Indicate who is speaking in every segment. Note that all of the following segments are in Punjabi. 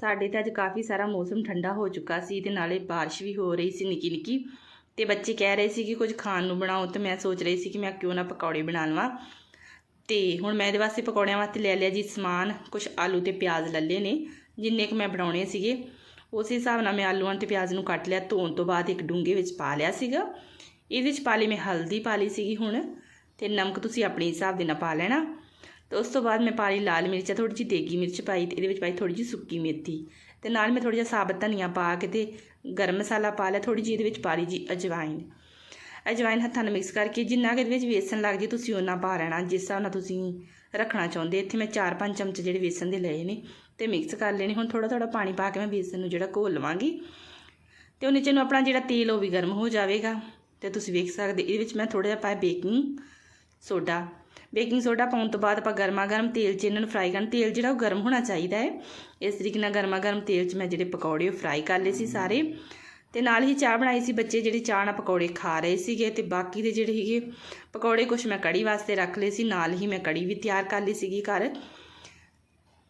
Speaker 1: ਸਾਡੇ ਤਾਂ ਅੱਜ ਕਾਫੀ ਸਾਰਾ ਮੌਸਮ ਠੰਡਾ ਹੋ ਚੁੱਕਾ ਸੀ ਤੇ ਨਾਲੇ ਬਾਰਿਸ਼ ਵੀ ਹੋ ਰਹੀ ਸੀ ਨਿੱਕੀ ਨਿੱਕੀ। ਤੇ ਬੱਚੇ ਕਹਿ ਰਹੇ ਸੀ ਕਿ ਕੁਝ ਖਾਣ ਨੂੰ ਬਣਾਓ ਤੇ ਮੈਂ ਸੋਚ ਰਹੀ ਸੀ ਕਿ ਮੈਂ ਕਿਉਂ ਨਾ ਪਕੌੜੇ ਬਣਾ ਲਵਾਂ ਤੇ ਹੁਣ ਮੈਂ ਇਹਦੇ ਵਾਸਤੇ ਪਕੌੜਿਆਂ ਵਾਸਤੇ ਲੈ ਲਿਆ ਜੀ ਸਮਾਨ ਕੁਝ ਆਲੂ ਤੇ ਪਿਆਜ਼ ਲੱਲੇ ਨੇ, ਜਿੰਨੇ ਕੁ ਮੈਂ ਬਣਾਉਣੇ ਸੀਗੇ। ਉਸੇ ਹਿਸਾਬ ਨਾਲ ਮੈਂ ਆਲੂਆਂ ਤੇ ਪਿਆਜ਼ ਨੂੰ ਕੱਟ ਲਿਆ, ਧੋਣ ਤੋਂ ਬਾਅਦ ਇੱਕ ਡੂੰਘੇ ਵਿੱਚ ਪਾ ਲਿਆ ਸੀਗਾ। ਇਹਦੇ ਵਿੱਚ ਪਾ ਲਈ ਮੈਂ ਹਲਦੀ ਪਾ ਲਈ ਸੀਗੀ ਹੁਣ, ਤੇ ਨਮਕ ਤੁਸੀਂ ਆਪਣੇ ਹਿਸਾਬ ਦੇ ਨਾਲ ਪਾ ਲੈਣਾ। ਤੇ ਉਸ ਤੋਂ ਬਾਅਦ ਮੈਂ ਪਾ ਲਈ ਲਾਲ ਮਿਰਚ ਥੋੜੀ ਜਿਹੀ ਦੇਗੀ ਮਿਰਚ ਪਾਈ ਤੇ ਇਹਦੇ ਵਿੱਚ ਪਾਈ ਥੋੜੀ ਜਿਹੀ ਸੁੱਕੀ ਮੇਥੀ। ਤੇ ਨਾਲ ਮੈਂ ਥੋੜਾ ਜਿਹਾ ਸਾਬਤ ਧਨੀਆ ਪਾ ਕੇ ਤੇ ਗਰਮ ਮਸਾਲਾ ਪਾ ਲਿਆ ਥੋੜੀ ਜਿਹੀ ਇਹਦੇ ਵਿੱਚ ਪਾ ਲਈ ਜੀ ਅਜਵਾਇਨ ਅਜਵਾਇਨ ਹੱਥਾਂ ਨਾਲ ਮਿਕਸ ਕਰਕੇ ਜਿੰਨਾ ਕਿ ਇਹਦੇ ਵਿੱਚ ਵੇਸਣ ਲੱਗ ਜੇ ਤੁਸੀਂ ਉਹਨਾਂ ਪਾ ਲੈਣਾ, ਜਿਸ ਹਿਸਾਬ ਨਾਲ ਤੁਸੀਂ ਰੱਖਣਾ ਚਾਹੁੰਦੇ। ਇੱਥੇ ਮੈਂ 4-5 ਚਮਚ ਜਿਹੜੇ ਵੇਸਣ ਦੇ ਲਏ ਨੇ ਤੇ ਮਿਕਸ ਕਰ ਲੈਣੇ। ਹੁਣ ਥੋੜਾ ਥੋੜਾ ਪਾਣੀ ਪਾ ਕੇ ਮੈਂ ਵੇਸਣ ਨੂੰ ਜਿਹੜਾ ਘੋਲ ਲਵਾਂਗੀ। ਤੇ ਉਹ ਨੀਚੇ ਨੂੰ ਆਪਣਾ ਜਿਹੜਾ ਤੇਲ ਉਹ ਵੀ ਗਰਮ ਹੋ ਜਾਵੇਗਾ। ਤੇ ਤੁਸੀਂ ਵੇਖ ਸਕਦੇ, ਇਹਦੇ ਵਿੱਚ ਮੈਂ ਥੋੜਾ ਜਿਹਾ ਪਾਇਆ ਬੇਕਿੰਗ ਸੋਡਾ। ਬੇਕਿੰਗ ਸੋਡਾ ਪਾਉਣ ਤੋਂ ਬਾਅਦ ਆਪਾਂ ਗਰਮਾ ਗਰਮ ਤੇਲ 'ਚ ਇਹਨਾਂ ਨੂੰ ਫਰਾਈ ਕਰਨ। ਤੇਲ ਜਿਹੜਾ ਉਹ ਗਰਮ ਹੋਣਾ ਚਾਹੀਦਾ ਹੈ। ਇਸ ਤਰੀਕੇ ਨਾਲ ਗਰਮਾ ਗਰਮ ਤੇਲ 'ਚ ਮੈਂ ਜਿਹੜੇ ਪਕੌੜੇ ਉਹ ਫਰਾਈ ਕਰ ਲਏ ਸੀ ਸਾਰੇ। ਤੇ ਨਾਲ ਹੀ ਚਾਹ ਬਣਾਈ ਸੀ ਬੱਚੇ ਜਿਹੜੇ ਚਾਹ ਨਾਲ ਪਕੌੜੇ ਖਾ ਰਹੇ ਸੀਗੇ ਤੇ ਬਾਕੀ ਦੇ ਜਿਹੜੇ ਹੈਗੇ ਪਕੌੜੇ ਕੁਝ ਮੈਂ ਕੜੀ ਵਾਸਤੇ ਰੱਖ ਲਏ ਸੀ। ਨਾਲ ਹੀ ਮੈਂ ਕੜੀ ਵੀ ਤਿਆਰ ਕਰ ਲਈ ਸੀਗੀ ਘਰ।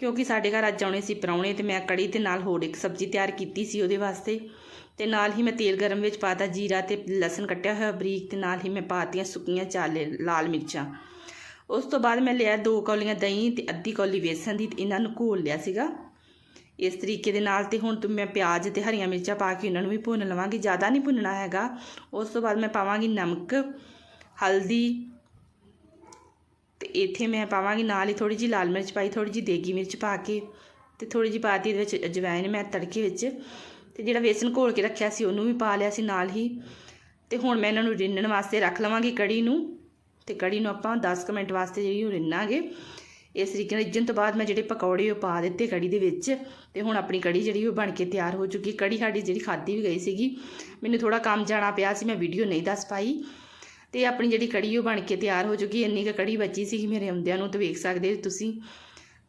Speaker 1: ਕਿਉਂਕਿ ਸਾਡੇ ਘਰ ਅੱਜ ਆਉਣੇ ਸੀ ਪਰੌਣੇ ਤੇ ਮੈਂ ਕੜੀ ਤੇ ਨਾਲ ਹੋਰ ਇੱਕ ਸਬਜ਼ੀ ਤਿਆਰ ਕੀਤੀ ਸੀ ਉਹਦੇ ਵਾਸਤੇ। ਤੇ ਨਾਲ ਹੀ ਮੈਂ ਤੇਲ ਗਰਮ ਵਿੱਚ ਪਾਤਾ ਜੀਰਾ ਤੇ ਲਸਣ ਕੱਟਿਆ ਹੋਇਆ ਬਰੀਕ ਤੇ ਨਾਲ ਹੀ ਮੈਂ ਪਾਤੀਆਂ ਸੁੱਕੀਆਂ ਚਾਲੇ ਲਾਲ ਮਿਰਚਾਂ। ਉਸ ਤੋਂ ਬਾਅਦ ਮੈਂ ਲਿਆ ਦੋ ਕੌਲੀਆਂ ਦਹੀਂ ਤੇ ਅੱਧੀ ਕੌਲੀ ਵੇਸਣ ਦੀ ਤੇ ਇਹਨਾਂ ਨੂੰ ਘੋਲ ਲਿਆ ਸੀਗਾ। ਇਸ ਤਰੀਕੇ ਦੇ ਨਾਲ ਤੇ ਹੁਣ ਤੁਮ ਮੈਂ ਪਿਆਜ਼ ਤੇ ਹਰੀਆਂ ਮਿਰਚਾਂ ਪਾ ਕੇ ਇਹਨਾਂ ਨੂੰ ਵੀ ਭੁੰਨ ਲਵਾਂਗੀ। ਜ਼ਿਆਦਾ ਨਹੀਂ ਭੁੰਨਣਾ ਹੈਗਾ। ਉਸ ਤੋਂ ਬਾਅਦ ਮੈਂ ਪਾਵਾਂਗੀ ਨਮਕ, ਹਲਦੀ ਤੇ ਇੱਥੇ ਮੈਂ ਪਾਵਾਂਗੀ ਨਾਲ ਹੀ ਥੋੜੀ ਜਿਹੀ ਲਾਲ ਮਿਰਚ ਪਾਈ ਥੋੜੀ ਜਿਹੀ ਦੇਗੀ ਮਿਰਚ ਪਾ ਕੇ ਤੇ ਥੋੜੀ ਜਿਹੀ ਪਾਤੀ ਇਹਦੇ ਵਿੱਚ ਅਜਵਾਇਨ ਮੈਂ ਤੜਕੇ ਵਿੱਚ। ਤੇ ਜਿਹੜਾ ਵੇਸਣ ਘੋਲ ਕੇ ਰੱਖਿਆ ਸੀ ਉਹਨੂੰ ਵੀ ਪਾ ਲਿਆ ਸੀ ਨਾਲ ਹੀ। ਤੇ ਹੁਣ ਮੈਂ ਇਹਨਾਂ ਨੂੰ ਰਿੰਨਣ ਵਾਸਤੇ ਰੱਖ ਲਵਾਂਗੀ ਕੜੀ ਨੂੰ। ਤੇ ਕੜੀ ਨੂੰ ਆਪਾਂ 10 ਕੁ ਮਿੰਟ ਵਾਸਤੇ ਜਿਹੜੀ ਉਹ ਰਿੰਨਾਂਗੇ। ਇਸ ਤਰੀਕੇ ਨਾਲ ਰਿੱਝਣ ਤੋਂ ਬਾਅਦ ਮੈਂ ਜਿਹੜੇ ਪਕੌੜੇ ਉਹ ਪਾ ਦਿੱਤੇ ਕੜੀ ਦੇ ਵਿੱਚ ਤੇ ਹੁਣ ਆਪਣੀ ਕੜੀ ਜਿਹੜੀ ਉਹ ਬਣ ਕੇ ਤਿਆਰ ਹੋ ਚੁੱਕੀ। ਕੜੀ ਸਾਡੀ ਜਿਹੜੀ ਖਾਦੀ ਵੀ ਗਈ ਸੀਗੀ। ਮੈਨੂੰ ਥੋੜਾ ਕੰਮ ਜਾਣਾ ਪਿਆ ਸੀ, ਮੈਂ ਵੀਡੀਓ ਨਹੀਂ ਦੱਸ ਪਾਈ। ਤੇ ਆਪਣੀ ਜਿਹੜੀ ਕੜੀ ਉਹ ਬਣ ਕੇ ਤਿਆਰ ਹੋ ਚੁੱਕੀ, ਇੰਨੀ ਕੁ ਕੜੀ ਬਚੀ ਸੀਗੀ ਮੇਰੇ ਆਉਂਦਿਆਂ ਨੂੰ, ਤੇ ਵੇਖ ਸਕਦੇ ਤੁਸੀਂ।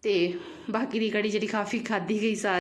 Speaker 1: ਤੇ ਬਾਕੀ ਦੀ ਕੜੀ ਜਿਹੜੀ ਕਾਫੀ ਖਾਦੀ ਗਈ ਸਾਰੀ।